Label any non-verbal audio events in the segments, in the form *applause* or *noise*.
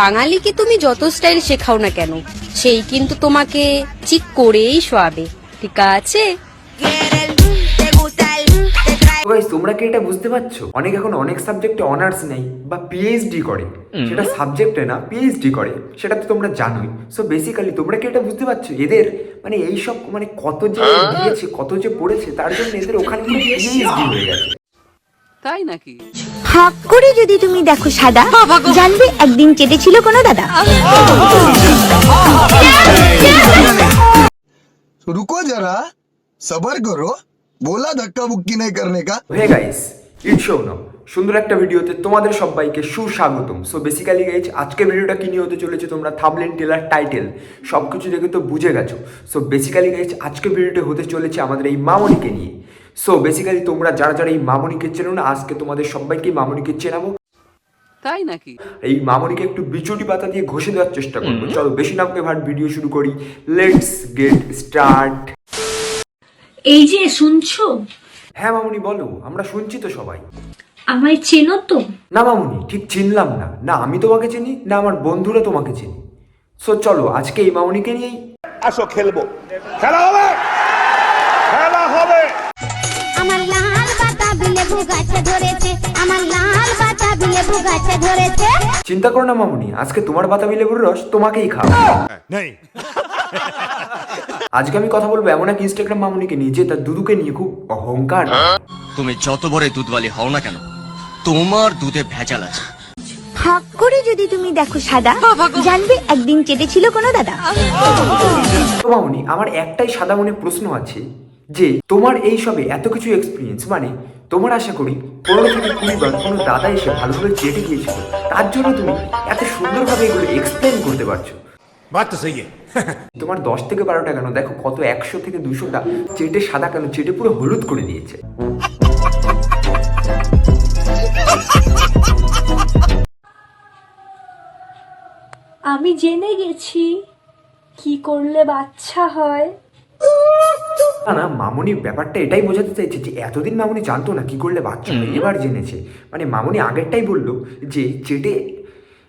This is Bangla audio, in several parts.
বাঙালিকে তুমি যত স্টাইল শেখাও না কেন সেই কিন্তু তোমাকে চিট করেই শোয়াবে। ঠিক আছে? গাইস তোমরা কি এটা বুঝতে পারছ? অনেক এখন অনেক সাবজেক্টে অনার্স নেই বা পিএইচডি করে। সেটা সাবজেক্টে না পিএইচডি করে। সেটা তো তোমরা জানোই। সো বেসিক্যালি তোমরা কি এটা বুঝতে পারছ? এদের মানে এই সব মানে কত যে দিয়েছে কত যে পড়েছে তার জন্য এদের ওখানে পিএইচডি হয়ে গেছে। তাই নাকি হাক করে যদি তুমি দেখো সাদা জানবে একদিন চেটেছিল কোনো দাদা রুকো যারা সবার করো বলা ধাক্কা বুক্কি নেই করনে কা হে গাইস ইট শো নাও সুন্দর একটা ভিডিওতে তোমাদের সবাইকে সুস্বাগতম সো বেসিক্যালি গাইজ আজকে ভিডিওটা কি নিয়ে হতে চলেছে তোমরা থামলেন টেলার টাইটেল সব কিছু দেখে তো বুঝে গেছো সো বেসিক্যালি গাইজ আজকে ভিডিওটা হতে চলেছে আমাদের এই মামনিকে নিয়ে সো বেসিক্যালি তোমরা যারা যারা এই মামনিকে চেনো না আজকে তোমাদের সবাইকে মামনিকে চেনাবো। তাই নাকি? এই মামনিকে একটু বিচুটি পাতা দিয়ে ঘষে দেওয়ার চেষ্টা করব। চলো বেশি নামকে ভাট ভিডিও শুরু করি। লেটস গেট স্টার্ট এই যে শুনছো? হ্যাঁ মামনি বলো। আমরা শুনছি তো সবাই। আমায় চেনো তো? না মামুনি ঠিক চিনলাম না। না আমি তোমাকে চিনি না আমার বন্ধুরা তোমাকে চিনি। সো চলো আজকে এই মামুনিকে নিয়েই আসো খেলব। খেলা হবে! খেলা হবে! গাছে ধরেছে আমার লাল বাতাবি লেবু গাছে ধরেছে। চিন্তা করো না মামুনি আজকে তোমার বাতাবি লেবুর রস তোমাকেই খাও আজকে আমি কথা বলব এমন এক ইনস্টাগ্রাম মামুনিকে নিয়ে যে তার দুদুকে নিয়ে খুব অহংকার। তুমি যত বড় দুধওয়ালি হও না কেন তোমার দুধে ভেজাল আছে। হাক করে যদি তুমি দেখো সাদা জানবে একদিন চেটেছিল কোনো দাদা। তো মামুনি আমার একটাই সাদা মনে প্রশ্ন আছে যে তোমার এই সবে এত কিছু এক্সপিরিয়েন্স মানে তোমার আশা করি পনেরো থেকে কুড়ি বার কোনো দাদা এসে ভালোভাবে চেটে গিয়েছিল। তার জন্য তুমি এত সুন্দরভাবে এগুলো এক্সপ্লেন করতে পারছ। তোমার দশ থেকে বারোটা কেন? দেখো কত একশো থেকে দুশোটা চেটে সাদা কেন? চেটে পুরো হলুদ করে দিয়েছে। আমি জেনে গেছি কি করলে বাচ্চা হয়। না মামনি ব্যাপারটা এটাই বোঝাতে চাইছে যে এতদিন মামনি জানতো না কি করলে বাচ্চা হয় এবার জেনেছে। মানে মামনি আগেরটাই বলল যে চেটে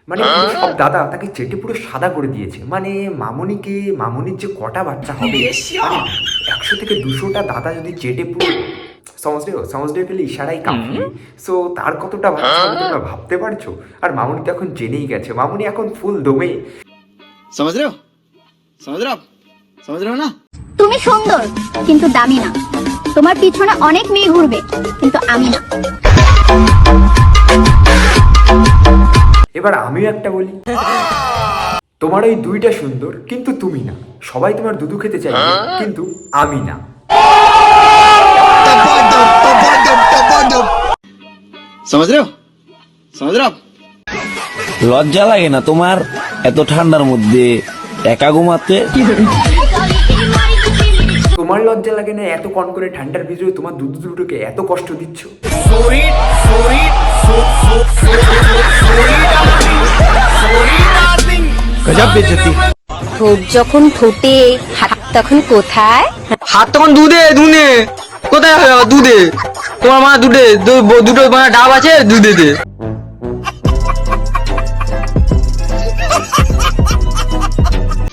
মানে সব দাদা তাকে চেটে পুরো সাদা করে দিয়েছে। মানে মামনিকে মামনির যে কটা বাচ্চা হবে মানে একশো থেকে দুশোটা দাদা যদি চেটে পুরো সমস্ত সমস্ত পেলে ইশারাই কাফি। সো তার কতটা বাচ্চা তোমরা ভাবতে পারছ? আর মামনি তো এখন জেনেই গেছে। মামনি এখন ফুল দমে। সমুদ্র সমুদ্র समझ रहे हो आप समझ रहे हो ना তুমি সুন্দর কিন্তু দামি না তোমার পিছনে অনেক মেয়ে ঘুরবে কিন্তু আমি না এবার আমিও একটা বলি তোমার ওই দুইটা সুন্দর কিন্তু তুমি না সবাই তোমার দুধু খেতে চাইবে কিন্তু আমি না टपाटप टपाटप टपाटप समझ रहे हो समझ रहे हो आप লজ্জা লাগে না তোমার এত ঠান্ডার মধ্যে একা ঘুমাতে তোমার লজ্জা লাগে না? এত কন করে ঠান্ডার ভিতরে তোমার দুধ দুটোকে এত কষ্ট দিচ্ছ? ঠোঁট যখন ঠোঁটে হাত তখন কোথায়? হাত তখন দুধে দুনে কোথায় দুধে? তোমার মা দুধে দু- দুটো মানে ডাব আছে দুধে দে।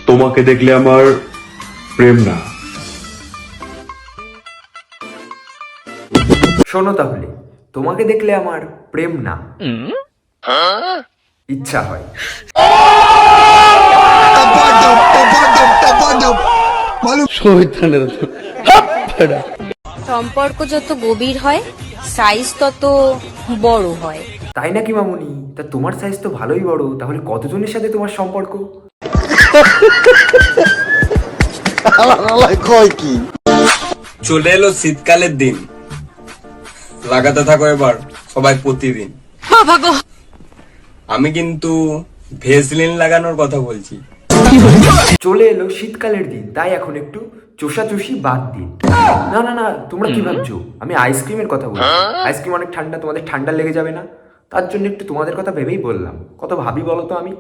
তোমাকে দেখলে আমার প্রেম না। শোনো তাহলে তোমাকে দেখলে আমার প্রেম না। ইচ্ছা হয়। সম্পর্ক যত গভীর হয় সাইজ তত বড় হয়। তাই নাকি মামুনি? তা তোমার সাইজ তো ভালোই বড় তাহলে কতজনের সাথে তোমার সম্পর্ক? চলে এলো শীতকালের দিন। লাগাতে থাকো এবার সবাই প্রতিদিন। আমি কিন্তু ভেসলিন লাগানোর কথা বলছি। চলে এলো শীতকালের দিন তাই এখন একটু চোষাচুষি বাদ দিন। না না না তোমরা কি ভাবছ? আমি আইসক্রিমের কথা বলছি। আইসক্রিম অনেক ঠান্ডা তোমাদের ঠান্ডা লেগে যাবে না? তার জন্য একটু তোমাদের কথা ভেবেই বললাম। কত ভাবি বলো তো আমি?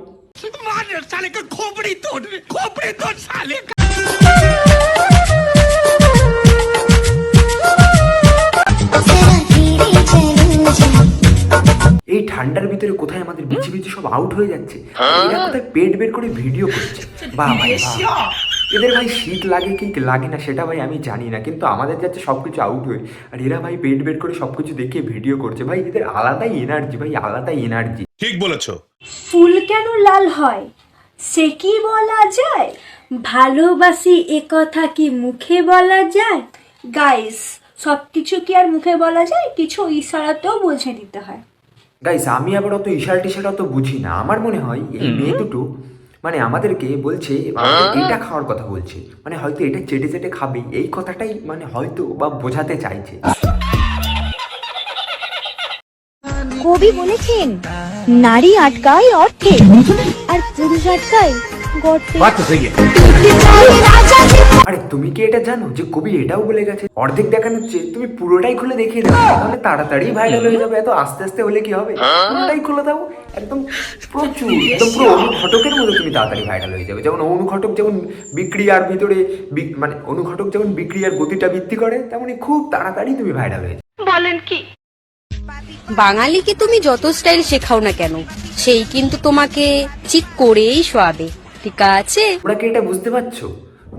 ঠান্ডার ভিতরে কোথায় আমাদের বিচি বিচি সব আউট হয়ে যাচ্ছে? আর এরা কোথায় পেট বের করে ভিডিও করছে? বাহ ভাই বাহ এদের ভাই শীত লাগে কি লাগে না সেটা ভাই আমি জানি না কিন্তু আমাদের যাচ্ছে সব কিছু আউট হয়ে আর এরা ভাই পেট বের করে সব কিছু দেখে ভিডিও করছে। ভাই এদের আলাদাই এনার্জি ভাই আলাদাই এনার্জি ঠিক বলেছ। ফুল কেন লাল হয়? সে কি বলা যায়? ভালোবাসি এ কথা কি মুখে বলা যায়? গাইস সব কিছু কি আর মুখে বলা যায়? কিছু ইশারাতেও বুঝে দিতে হয়। গাইস আমি আবার অত ইশারা টিশারা অত বুঝি না। আমার মনে হয় এই মেয়ে দুটো মানে আমাদেরকে বলছে এটা খাওয়ার কথা বলছে। মানে হয়তো এটা চেটে চেটে খাবে এই কথাটাই মানে হয়তো বা বোঝাতে চাইছে। কবি বলেছেন নারী আটকায় অর্থে আর পুরুষ আটকায় গর্তে। আরে তুমি কি এটা জানো যে কবি এটাও বলে গেছে? অর্ধেক দেখানো হচ্ছে তুমি পুরোটাই খুলে দেখিয়ে দাও। তাহলে তাড়াতাড়ি ভাইরাল হয়ে যাবে। এত আস্তে আস্তে হলে কি হবে? পুরোটাই খুলে দাও। একদম প্রচুর একদম পুরো অনুঘটকের মতো তুমি তাড়াতাড়ি ভাইরাল হয়ে যাবে। যেমন অনুঘটক যেমন বিক্রিয়ার ভিতরে মানে অনুঘটক যেমন বিক্রিয়ার গতিটা বৃদ্ধি করে তেমনই খুব তাড়াতাড়ি তুমি ভাইরাল হয়ে যাবে। বাঙালিকে তুমি যত স্টাইল শেখাও না কেন সেই কিন্তু তোমাকে চিট করেই শোয়াবে। ঠিক আছে? তোমরা কি এটা বুঝতে পারছ?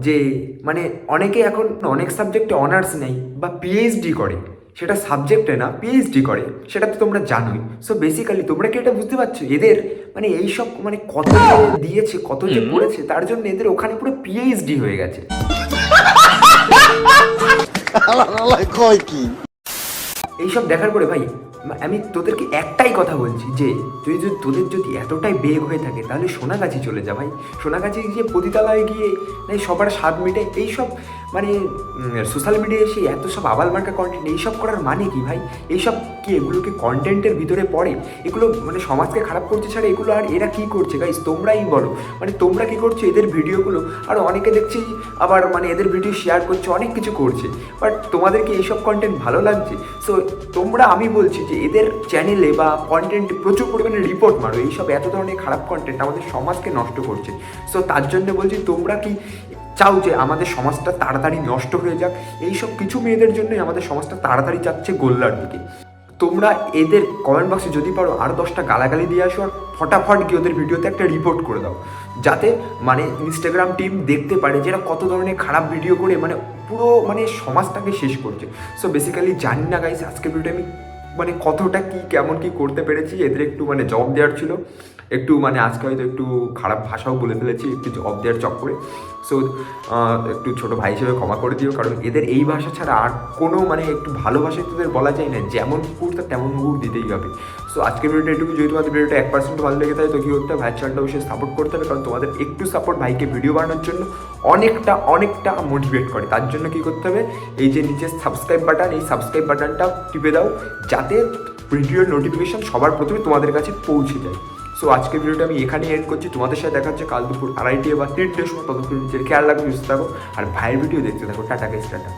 যে মানে অনেকে এখন অনেক সাবজেক্টে অনার্স নেই বা পিএইচডি করে সেটা সাবজেক্টে না পিএইচডি করে সেটা তো তোমরা জানোই। সো বেসিক্যালি তোমরা কি এটা বুঝতে পারছ? এদের মানে এই সব মানে কত দিয়েছে কত যে পড়েছে তার জন্য এদের ওখানে পুরো পিএইচডি হয়ে গেছে। *laughs* এইসব দেখার পরে ভাই আমি তোদেরকে একটাই কথা বলছি যে, তুই যদি তোদের যদি এতটাই বেগ হয়ে থাকে, তাহলে সোনাগাছি চলে যা ভাই। সোনাগাছি গিয়ে পতিতালয়ে গিয়ে সবার স্বাদ মিটে, এইসব মানে সোশ্যাল মিডিয়ায় এসে এত সব আবাল মার্কা কন্টেন্ট এইসব করার মানে কি ভাই? এইসব কি এগুলো কি কন্টেন্টের ভিতরে পড়ে? এগুলো মানে সমাজকে খারাপ করছে ছাড়া এগুলো আর এরা কি করছে গাইস তোমরাই বলো। মানে তোমরা কি করছ এদের ভিডিওগুলো? আর অনেকে দেখছি আবার মানে এদের ভিডিও শেয়ার করছে, অনেক কিছু করছে। বাট তোমাদের কি এইসব কন্টেন্ট ভালো লাগছে? সো তোমরা আমি বলছি যে এদের চ্যানেলে বা কন্টেন্ট প্রচুর পরিমাণে রিপোর্ট মারো। এইসব এত ধরনের খারাপ কন্টেন্ট আমাদের সমাজকে নষ্ট করছে। সো তার জন্য বলছি তোমরা কি চাও যে আমাদের সমাজটা তাড়াতাড়ি নষ্ট হয়ে যাক, এইসব কিছু মেয়েদের জন্যই আমাদের সমাজটা তাড়াতাড়ি যাচ্ছে গোল্লার দিকে। তোমরা এদের কমেন্ট বক্সে যদি পারো আরও দশটা গালাগালি দিয়ে আসো আর ফটাফট গিয়ে ওদের ভিডিওতে একটা রিপোর্ট করে দাও। যাতে মানে ইনস্টাগ্রাম টিম দেখতে পারে যে এরা কত ধরনের খারাপ ভিডিও করে মানে পুরো মানে সমাজটাকে শেষ করছে। সো বেসিক্যালি জানি না গাইস আজকে ভিডিওটা আমি মানে কতটা কি, কেমন কি করতে পেরেছি, এদের একটু মানে জব দেওয়ার ছিল। একটু মানে আজকে হয়তো একটু খারাপ ভাষাও বলে ফেলেছি, একটু জব দেওয়ার চক্করে। সো একটু ছোট ভাই হিসেবে ক্ষমা করে দিও, কারণ এদের এই ভাষা ছাড়া আর কোনো মানে একটু ভালো ভাষায় তোদের বলা যায় না। যেমন কুকুর, তার তেমন কুকুর দিতেই হবে। সো আজকের ভিডিওটা এটুকু যদি তোমাদের ভিডিওটা এক পার্সেন্ট ভালো লেগে থাকে, তো কী করতে ভাইয়ের চ্যানেলটা অবশ্যই সাপোর্ট করতে হবে, কারণ তোমাদের একটু সাপোর্ট ভাইকে ভিডিও বানানোর জন্য অনেকটা অনেকটা মোটিভেট করে। তার জন্য কী করতে হবে? এই যে নিচে সাবস্ক্রাইব বাটন এই সাবস্ক্রাইব বাটনটা টিপে দাও, যাতে ভিডিওর নোটিফিকেশন সবার প্রথমে তোমাদের কাছে পৌঁছে যায়। সো আজকের ভিডিওটা আমি এখানেই এড করছি। তোমাদের সাথে দেখা হচ্ছে কাল দুপুর আড়াইটে বা তিনটের সময়। ততক্ষণ নিজের খেয়াল রাখো, সুস্থ থাকো, আর ভাইয়ের ভিডিও দেখতে থাকো। Tata guys tata.